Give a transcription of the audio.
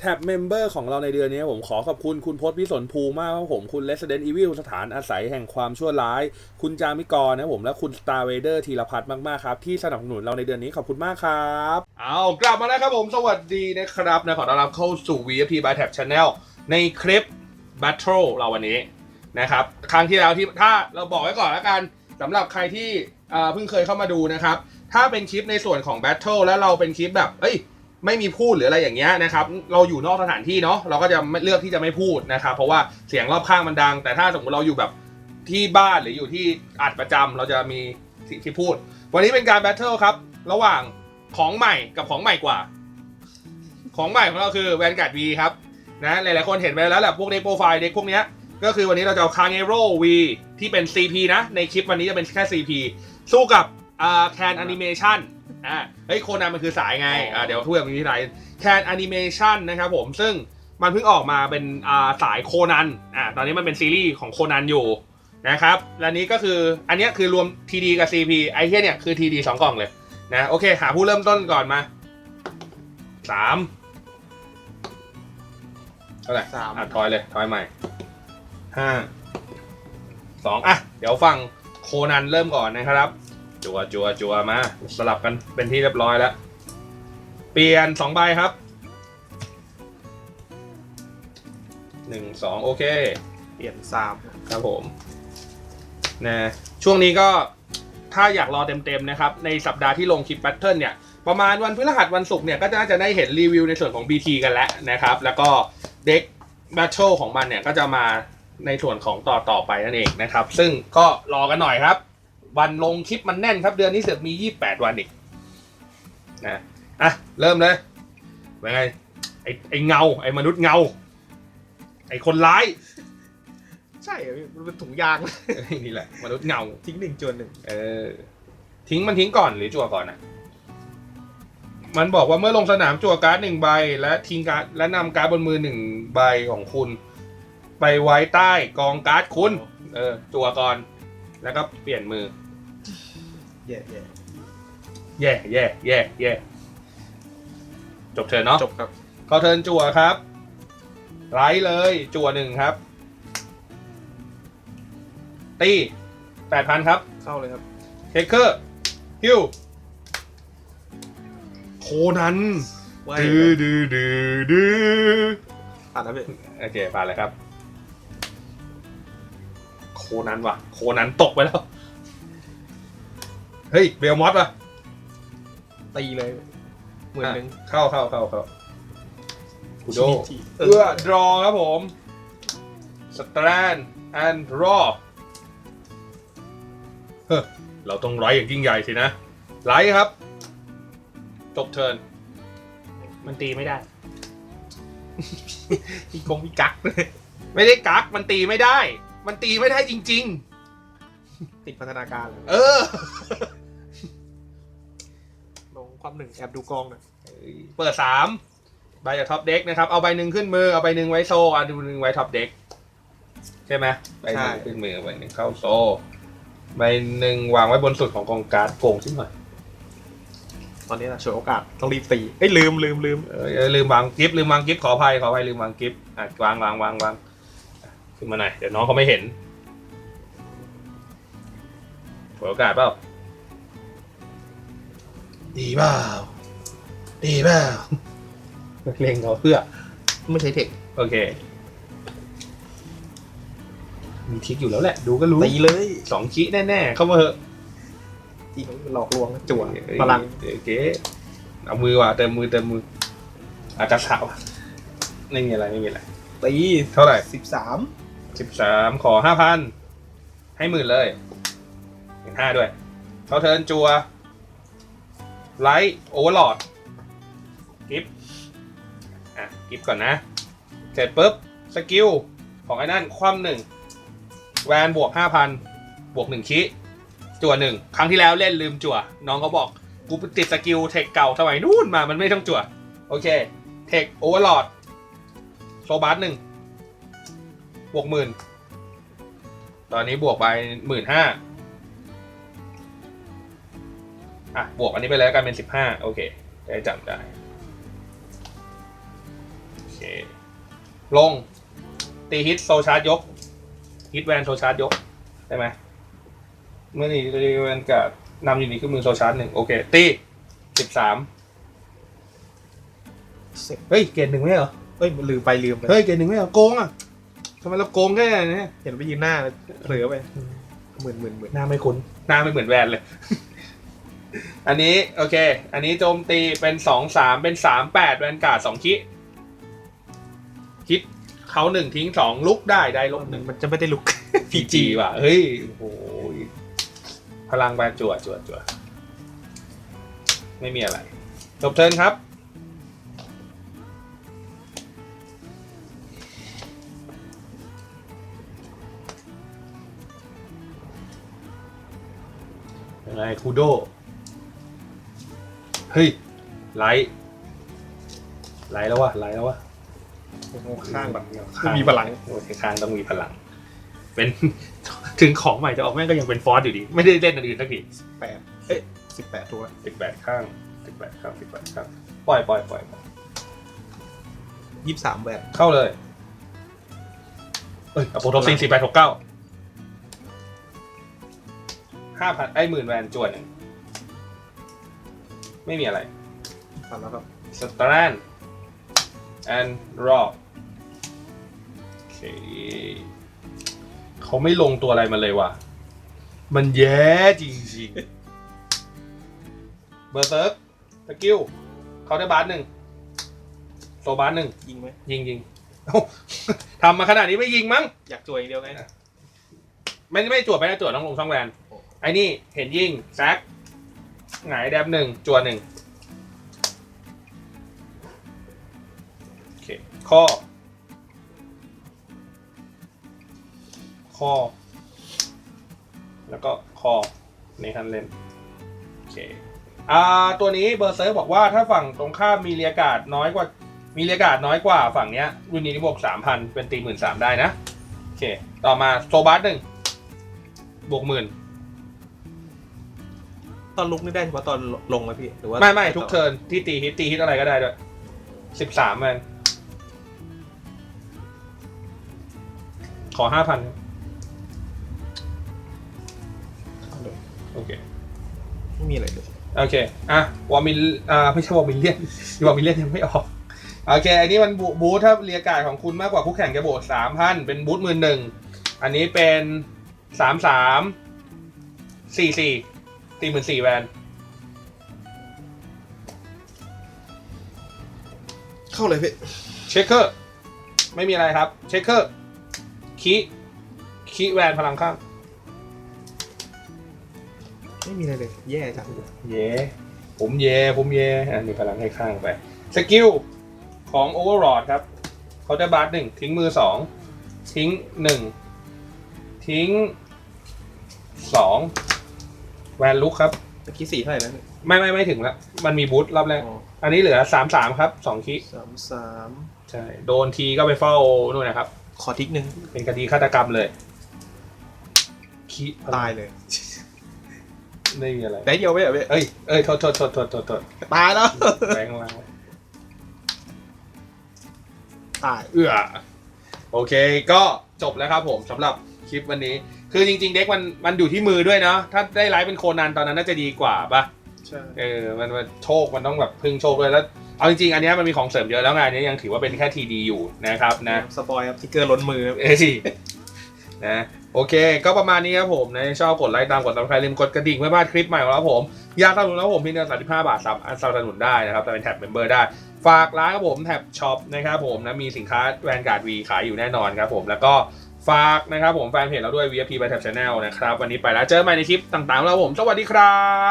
แท็บเมมเบอร์ของเราในเดือนนี้ผมขอขอบคุณ คุณพศพิสนภูมากครับผม คุณ Resident Evil สถานอาศัยแห่งความชั่วร้าย คุณจามิกรนะผมและคุณ Star Vader ธีรพัฒน์มาก ๆ ครับ ที่สนับสนุนเราในเดือนนี้ขอบคุณมากครับ เอากลับมาแล้วครับผมสวัสดีนะครับนะขอต้อนรับเข้าสู่ VFP by Tab Channel ในคลิป Battle เราวันนี้นะครับครั้งที่แล้วที่ถ้าเราบอกไว้ก่อนแล้วกันสำหรับใครที่เอ่อเพิ่งเคยเข้ามาดูนะครับถ้าเป็นคลิปในส่วนของ Battle แล้วเราเป็นคลิปแบบเอ้ย ไม่มีพูดหรืออะไรอย่างเงี้ยนะครับ เราอยู่นอกสถานที่เนาะเราก็จะเลือกที่จะไม่พูดนะครับ เพราะว่าเสียงรอบข้างมันดัง แต่ถ้าสมมติเราอยู่แบบที่บ้านหรืออยู่ที่อัดประจำเราจะมีสิทธิ์ที่พูด วันนี้เป็นการแบทเทิลครับ ระหว่างของใหม่กับของใหม่กว่า ของใหม่ของเราคือแวนการ์ดวีครับนะหลายๆคนเห็นไปแล้วแหละพวกเด็กโปรไฟล์เด็กพวกเนี้ยก็คือวันนี้เราจะเอาคาเ e โรวีที่เป็น CP นะ ในคลิปวันนี้จะเป็นแค่ CP สู้กับแคนแอนิเมชัน อ่าเฮ้ยโคนันมันคือสายไงอ่าเดี๋ยวพูดแบบนี้ทีไรแคนแอนิเมชันนะครับผมซึ่งมันเพิ่งออกมาเป็นอ่าสายโคนันอ่าตอนนี้มันเป็นซีรีส์ของโคนันอยู่นะครับและนี้ก็คืออันเนี้ยคือรวม TD กับ CP ไอ้เหี้ยเนี่ยคือ TD สองกล่องเลยนะโอเค หาผู้เริ่มต้นก่อนมาสามเท่าไหร่สามอะทอยเลยทอยใหม่ห้าสองอะ เดี๋ยวฟังโคนันเริ่มก่อนนะครับ จัวจัวจัวมา สลับกันเป็นที่เรียบร้อยแล้ว เปลี่ยนสองใบครับหนึ่งสองโอเค เปลี่ยนสามครับผมนะช่วงนี้ก็ถ้าอยากรอเต็มๆนะครับ ในสัปดาห์ที่ลงคลิปแบทเทิลเนี่ย ประมาณวันพฤหัสวันศุกร์เนี่ย ก็น่าจะได้เห็นรีวิวในส่วนของ BT กันแล้วนะครับ แล้วก็เด็กแบทเทิลของมันเนี่ย ก็จะมาในส่วนของต่อต่อไปนั่นเองนะครับ ซึ่งก็รอกันหน่อยครับ วันลงคลิปมันแน่นครับ เดือนนี้เสือกมี 28 วันอีกนะอะ เริ่มเลยเป็นไงไอไอเงา ไอมนุษย์เงา ไอคนร้าย ใช่เหรอพี่มันเป็นถุงยางเอ้ยนี่แหละ มนุษย์เงา ทิ้งหนึ่งจวนหนึ่งเออ ทิ้งมันทิ้งก่อนหรือจั่วก่อนนะมันบอกว่าเมื่อลงสนามจั่วการ์ดหนึ่งใบ และทิ้งการ์ดและนำการ์ดบนมือหนึ่งใบของคุณ ไปไว้ใต้กองการ์ดคุณ เออจั่วก่อน แล้วก็เปลี่ยนมือ แย่แย่แย่แย่แย่แย่จบเทิร์นเนาะจบครับเขาเทิร์นจั่วครับ ไลท์เลยจั่วหนึ่งครับ ตีแปดพันครับ เข้าเลยครับเทคเคอร์ฮิวโคนันว่าดื้อดื้อดื้อดื้ออ่านนะพี่โอเคผ่านเลยครับ โคนันว่ะ โคนันตกไปแล้ว เฮ้ยเบลมอสว่ะตีเลยหมื่นหนึ่งเข้าเข้าเข้าเข้าคูโดทีเอื้อดรอครับผมสแตรนแอนด์รอเฮ้อเราต้องไลท์อย่างยิ่งใหญ่สินะไลท์ครับ จบเทิร์นมันตีไม่ได้มีกงมีกักเลยไม่ได้กักมันตีไม่ได้ มันตีไม่ได้จริง ติดพัฒนาการเลยๆเออลงความหนึ่งแอบดูกองหน่อยเปิดสามใบจากท็อปเด็กนะครับ เอาใบหนึ่งขึ้นมือ เอาใบหนึ่งไว้โซ่เอาใบหนึ่งไว้ท็อปเด็กใช่ไหมใบหนึ่งขึ้นมือใบหนึ่งเข้าโซ่ใบหนึ่งวางไว้บนสุดของกองการ์ดโกงขึ้นหน่อยตอนนี้นะฉวยโอกาสต้องรีบตีเอ้ยลืมลืมลืมเออเออลืมวางกิฟต์ลืมวางกิฟต์ขออภัยขออภัยลืมวางกิฟต์อะวางวางวางวางอะขึ้นมาหน่อยเดี๋ยวน้องเขาไม่เห็น เปิดโอกาสเปล่าดีเปล่าดีเปล่าเล็งเขาเพื่อ ไม่ใช่เทคโอเค มีทิกอยู่แล้วแหละ ดูก็รู้ตีเลยสองคิแน่ๆ เข้ามาเถอะตีหลอกลวงนะจั่วพลังโอเคเอามือว่ะเติมมือเติมมือ อาจจะสาวะไม่มีอะไรไม่มีอะไรตีเท่าไหร่สิบสามสิบสามขอห้าพันให้หมื่นเลย หนึ่งห้าด้วยเขาเทิร์นจัวไลท์โอเวอร์ลอดกิฟอะกิฟก่อนนะ เสร็จปุ๊บ สกิล ของไอ้นั่น คว่ำหนึ่งแวนบวกห้าพันบวกหนึ่งคิจั่วหนึ่งครั้งที่แล้วเล่นลืมจั่ว น้องเขาบอก กูติดสกิลเทคเก่าสมัยนู่นมา มันไม่ต้องจั่ว โอเค เทคโอเวอร์ลอดโซบัสหนึ่งบวกหมื่นตอนนี้บวกไปหมื่นห้า อะบวกอันนี้ไปแล้วกันเป็นสิบห้าโอเคได้จำได้โอเคเคลง ตีฮิตโซชาร์จยก ฮิตแวนโซชาร์จยก ได้ไหมเมื่อนี้รีแวนกับนำอยู่นี่คือมือโซชาร์จหนึ่งโอเค ตีสิบสามเสร็จเฮ้ย เกรดหนึ่งไม่เหรอเอ้ยลืมไปลืมไปเฮ้ยเกรดหนึ่งไม่เหรอโกงอะทำไมเราโกงแค่เนี้ยเห็นไปยืนหน้าแล้วเผลอไปหมื่นหมื่นหมื่นหน้าไม่คุ้นหน้าไม่เหมือนแวนเลย อันนี้โอเค อันนี้โจมตีเป็นสองสามเป็นสามแปดแวนการ์ดสองคิคิดเขาหนึ่งทิ้งสองลุกได้ได้ลบหนึ่งมันจะไม่ได้ลุก พีจีว่ะ เฮ้ยโอ้โหพลังแบนจั่วจั่วจั่วไม่มีอะไร จบเทิร์นครับ ยังไงคูโด เฮ้ยไลท์ไลท์แล้ววะไลท์แล้ววะข้างแบบข้างมีพลังโอเคข้างต้องมีพลัง เป็น ถึงของใหม่จะออกแม่งก็ยังเป็นฟอสอยู่ดี ไม่ได้เล่นอันอื่นสักทีแปดเอ้ยสิบแปดตัวสิบแปดข้างสิบแปดข้างสิบแปดข้างปล่อยปล่อยปล่อยปล่อยยี่สิบสามแบบเข้าเลยเอ้ยอโปโทซิงสี่แปดหกเก้าห้าพันไอ้หมื่นแวนจวนหนึ่ง ไม่มีอะไรฟังแล้วครับ สตาร์นแอนรอโอเคเขาไม่ลงตัวอะไรมาเลยว่ะ มันแย่จริงๆเบอร์เซิร์กสกิลเขาได้บาสหนึ่งโซบาสหนึ่งยิงไหมยิงยิงเอ้า ทำมาขนาดนี้ไม่ยิงมั้ง อยากจวยอย่างเดียวไง ไม่ไม่จวดไม่ได้จวดต้องลงช่องแวนโอ้ไอ้นี่เห็นยิงแซก หงายแดบหนึ่งจวหนึ่งโอเคข้อ ข้อ แล้วก็ข้อในทันเล่นโอเคอ่าตัวนี้เบอร์เซอร์บอกว่าถ้าฝั่งตรงข้ามมีเรียกาดน้อยกว่า มีเรียกาดน้อยกว่าฝั่งเนี้ยรุนนี้บวกสามพันเป็นตีหมื่นสามได้นะ โอเค ต่อมาโซบัสหนึ่งบวกหมื่น ตอนลุกนี่ได้เฉพาะตอนลงไหมพี่หรือว่าไม่ไม่ทุกเทิร์นที่ตีฮิตตีฮิตอะไรก็ได้ด้วยสิบสามมันขอห้าพันโอเค ไม่มีอะไรเลยโอเค อะวอมิลอ่าไม่ใช่วอมิลเลียนวอมิลเลียนยังไม่ออก โอเค อันนี้มันบูบูธถ้าเรียกการดของคุณมากกว่าคู่แข่งจะโบสามพันเป็นบูธหมื่นหนึ่ง อันนี้เป็นสามสามสี่สี่ ตีหมื่นสี่แวนเข้าเลยพี่เช็คเกอร์ไม่มีอะไรครับ เช็คเกอร์คีคีแวนพลังข้าง ไม่มีอะไรเลย แย่จังเย่ผมเย่ผมเย่อันนี้พลังให้ข้างไป สกิลของโอเวอร์ d ครับเขาได้บาร์หนึ่งทิ้งมือสองทิ้งหนึ่งทิ้งสอง แวนลุกครับตะกี้สี่เท่าไหร่แล้วเนี่ยไม่ไม่ไม่ถึงละมันมีบูทรอบแรก อันนี้เหลือสามสามครับสองคีสามสามใช่โดนทีก็ไปเฝ้านู่นนะครับ ขอทิกหนึ่งเป็นคดีฆาตกรรมเลยคีพลังตายเลยไม่มีอะไรได้เดียวไม่เหรอพี่เอ้ยเอ้ยโทษโทษโทษโทษโทษโทษตายแล้วแบงค์ล่างไว้ตายเอื้อโอเคก็จบแล้วครับผมสำหรับ คลิปวันนี้ คือจริง ๆ เด็กมันมันอยู่ที่มือด้วยเนาะถ้าได้ไลฟ์เป็นโคนันตอนนั้นน่าจะดีกว่าปะใช่เออมันมันโชคมันต้องแบบพึ่งโชคด้วยแล้วเอาจริงๆอันเนี้ยมันมีของเสริมเยอะแล้วไงอันนี้ยังถือว่าเป็นแค่ทีดีอยู่นะครับนะสปอยครับทิกเกอร์ล้นมือครับเอ้ยนะโอเค ก็ประมาณนี้ครับผมนะชอบกดไลค์ตามกดติดตามลืมกดกระดิ่งเพื่อไม่พลาดคลิปใหม่ของเราครับผมอยากสนับสนุนแล้วผมเพียงเดือน35บาทซับสนับสนุนได้นะครับแต่เป็นแท็บเมมเบอร์ได้ ฝากร้านครับผมแท็บช็อปนะครับผมนะมีสินค้าแวนการ์ดวีขายอยู่แน่นอนครับผมแล้วก็ ฝากนะครับผมแฟนเพจเราด้วย VIP by Tab Channel นะครับ วันนี้ไปแล้วเจอกันใหม่ในคลิปต่างๆของเราผม สวัสดีครับ